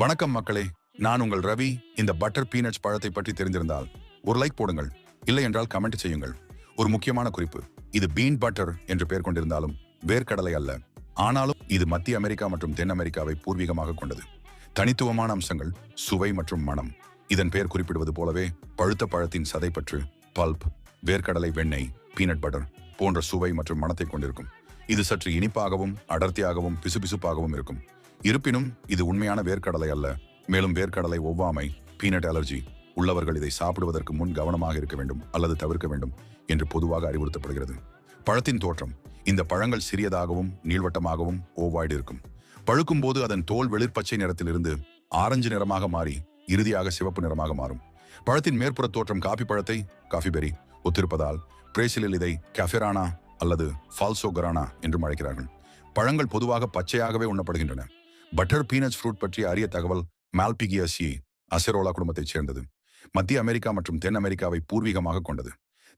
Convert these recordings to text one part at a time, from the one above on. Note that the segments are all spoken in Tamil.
வணக்கம் மக்களே. நான் உங்கள் ரவி. இந்த பட்டர் பீனட்ஸ் பழத்தை பற்றி தெரிந்திருந்தால் ஒரு லைக் போடுங்கள். இல்லை என்றால் கமெண்ட் செய்யுங்கள். ஒரு முக்கியமான குறிப்பு. இது பீன் பட்டர் என்று பெயர் கொண்டிருந்தாலும் வேர்க்கடலை அல்ல. ஆனாலும் இது மத்திய அமெரிக்கா மற்றும் தென் அமெரிக்காவை பூர்வீகமாக கொண்டது. தனித்துவமான அம்சங்கள் சுவை மற்றும் மணம் இதன் பெயர் குறிப்பிடுவது போலவே பழுத்த பழத்தின் சதைப்பற்று பல்ப் வேர்க்கடலை வெண்ணெய் பீனட் பட்டர் போன்ற சுவை மற்றும் மனத்தை கொண்டிருக்கும். இது சற்று இனிப்பாகவும் அடர்த்தியாகவும் பிசுபிசுப்பாகவும் இருக்கும். இருப்பினும் இது உண்மையான வேர்க்கடலை அல்ல. மேலும் வேர்க்கடலை ஒவ்வாமை பீனட் அலர்ஜி உள்ளவர்கள் இதை சாப்பிடுவதற்கு முன் கவனமாக இருக்க வேண்டும் அல்லது தவிர்க்க வேண்டும் என்று பொதுவாக அறிவுறுத்தப்படுகிறது. பழத்தின் தோற்றம் இந்த பழங்கள் சிறியதாகவும் நீள்வட்டமாகவும் ஓவாய்டு இருக்கும். பழுக்கும் போது அதன் தோல் வெளிர்பச்சை நிறத்திலிருந்து ஆரஞ்சு நிறமாக மாறி இறுதியாக சிவப்பு நிறமாக மாறும். பழத்தின் மேற்புற தோற்றம் காபி பழத்தை காஃபி பெரி ஒத்திருப்பதால் பிரேசிலில் இதை கஃபெரானா அல்லது ஃபால்சோகரானா என்றும் அழைக்கிறார்கள். பழங்கள் பொதுவாக பச்சையாகவே உண்ணப்படுகின்றன. பட்டர் பீனட்ஸ் ஃப்ரூட் பற்றிய அரிய தகவல் மால்பிகியசி அசெரோலா குடும்பத்தைச் சேர்ந்தது. மத்திய அமெரிக்கா மற்றும் தென் அமெரிக்காவை பூர்வீகமாக கொண்டது.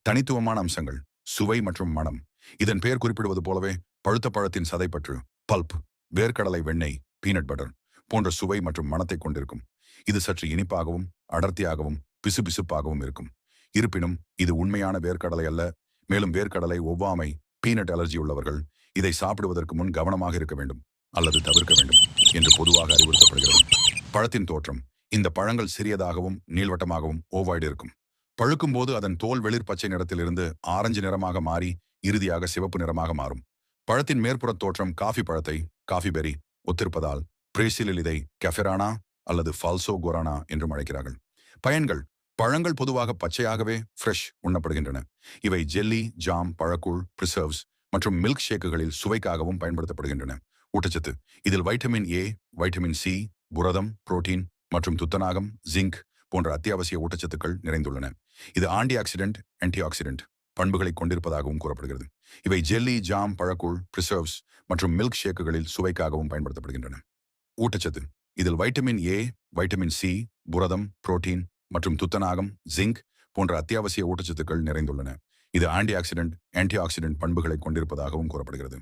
தனித்துவமான அம்சங்கள் சுவை மற்றும் மணம் இதன் பெயர் குறிப்பிடுவது போலவே பழுத்த பழத்தின் சதைப்பற்று பல்ப் வேர்க்கடலை வெண்ணெய் பீனட் பட்டர் போன்ற சுவை மற்றும் மனத்தை கொண்டிருக்கும். இது சற்று இனிப்பாகவும் அடர்த்தியாகவும் பிசுபிசுப்பாகவும் இருக்கும். இருப்பினும் இது உண்மையான வேர்க்கடலை அல்ல. மேலும் வேர்க்கடலை ஒவ்வாமை பீனட் அலர்ஜி உள்ளவர்கள் இதை சாப்பிடுவதற்கு முன் கவனமாக இருக்க வேண்டும். அல்லது தவிர்க்க வேண்டும் என்று பொதுவாக அறிவுறுத்தப்படுகிறது. பழத்தின் தோற்றம் இந்த பழங்கள் சிறியதாகவும் நீள்வட்டமாகவும் ஓவாய்டு இருக்கும். பழுக்கும் போது அதன் தோல் வெளிர் பச்சை நிறத்திலிருந்து ஆரஞ்சு நிறமாக மாறி இறுதியாக சிவப்பு நிறமாக மாறும். பழத்தின் மேற்புற தோற்றம் காஃபி பழத்தை காஃபி பெரி ஒத்திருப்பதால் பிரேசிலில் இதை கெஃபெரானா அல்லது ஃபால்சோ கொரானா என்றும் அழைக்கிறார்கள். பயன்கள் பழங்கள் பொதுவாக பச்சையாகவே ஃப்ரெஷ் உண்ணப்படுகின்றன. இவை ஜெல்லி ஜாம் பழக்கூழ் பிரிசர்வ்ஸ் மற்றும் மில்க் ஷேக்குகளில் சுவைக்காகவும் பயன்படுத்தப்படுகின்றன. ஊட்டச்சத்து. இதில் வைட்டமின் ஏ வைட்டமின் சி புரதம் புரோட்டீன் மற்றும் துத்தநாகம் ஜிங்க் போன்ற அத்தியாவசிய ஊட்டச்சத்துக்கள் நிறைந்துள்ளன. இது ஆன்டி ஆக்சிடென்ட் ஆன்டி ஆக்சிடென்ட் பண்புகளை கொண்டிருப்பதாகவும் கூறப்படுகிறது. இவை ஜெல்லி ஜாம் பழக்கூழ் பிரிசர்வ்ஸ் மற்றும் மில்க் ஷேக்குகளில் சுவைக்காகவும் பயன்படுத்தப்படுகின்றன. ஊட்டச்சத்து. இதில் வைட்டமின் ஏ வைட்டமின் சி புரதம் புரோட்டீன் மற்றும் துத்தநாகம் ஜிங்க் போன்ற அத்தியாவசிய ஊட்டச்சத்துக்கள் நிறைந்துள்ளன. இது ஆன்டி ஆக்சிடென்ட் ஆன்டி ஆக்சிடென்ட் பண்புகளை கொண்டிருப்பதாகவும் கூறப்படுகிறது.